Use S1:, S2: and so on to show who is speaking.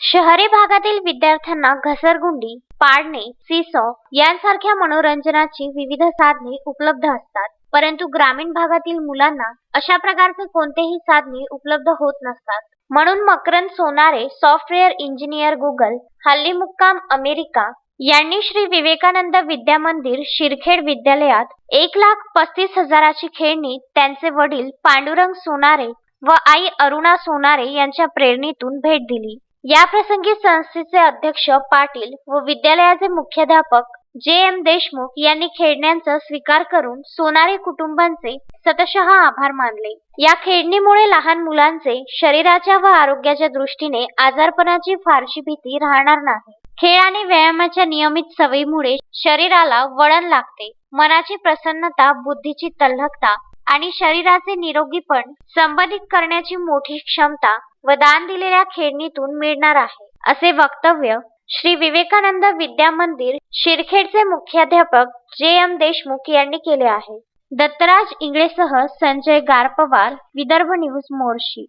S1: शहरी भागातील विद्यार्थ्यांना घसरगुंडी पाडणे सीसॉ यांसारख्या मनोरंजनाची विविध साधने उपलब्ध असतात. परंतु ग्रामीण भागातील मुलांना अशा प्रकारचे कोणतेही साधने उपलब्ध होत नसतात. म्हणून Makarand Sonare software engineer Google हल्ली मुक्काम अमेरिका यांनी श्री विवेकानंद विद्या मंदिर शिरखेड विद्यालयात एक लाख पस्तीस हजाराची खेळणी त्यांचे वडील पांडुरंग सोनारे व आई अरुणा सोनारे यांच्या प्रेरणेतून भेट दिली. या प्रसंगी संस्थेचे अध्यक्ष पाटील व विद्यालयाचे मुख्याध्यापक जे एम देशमुख यांनी खेळण्यांचा स्वीकार करून सोनारी कुटुंबांचे सतशः आभार मानले. या खेळणीमुळे लहान मुलांचे शरीराच्या व आरोग्याच्या दृष्टीने आजारपणाची फारशी भीती राहणार नाही. खेळ आणि व्यायामाच्या नियमित सवयीमुळे शरीराला वळण लागते. मनाची प्रसन्नता बुद्धीची तल्लखता आणि शरीराचे निरोगीपण संबंधित करण्याची मोठी क्षमता व दान दिलेल्या खेळणीतून मिळणार आहे असे वक्तव्य श्री विवेकानंद विद्या मंदिर शिरखेडचे मुख्याध्यापक जे एम देशमुख यांनी केले आहे. दत्तराज इंगळेसह संजय गारपवार विदर्भ न्यूज मोर्शी.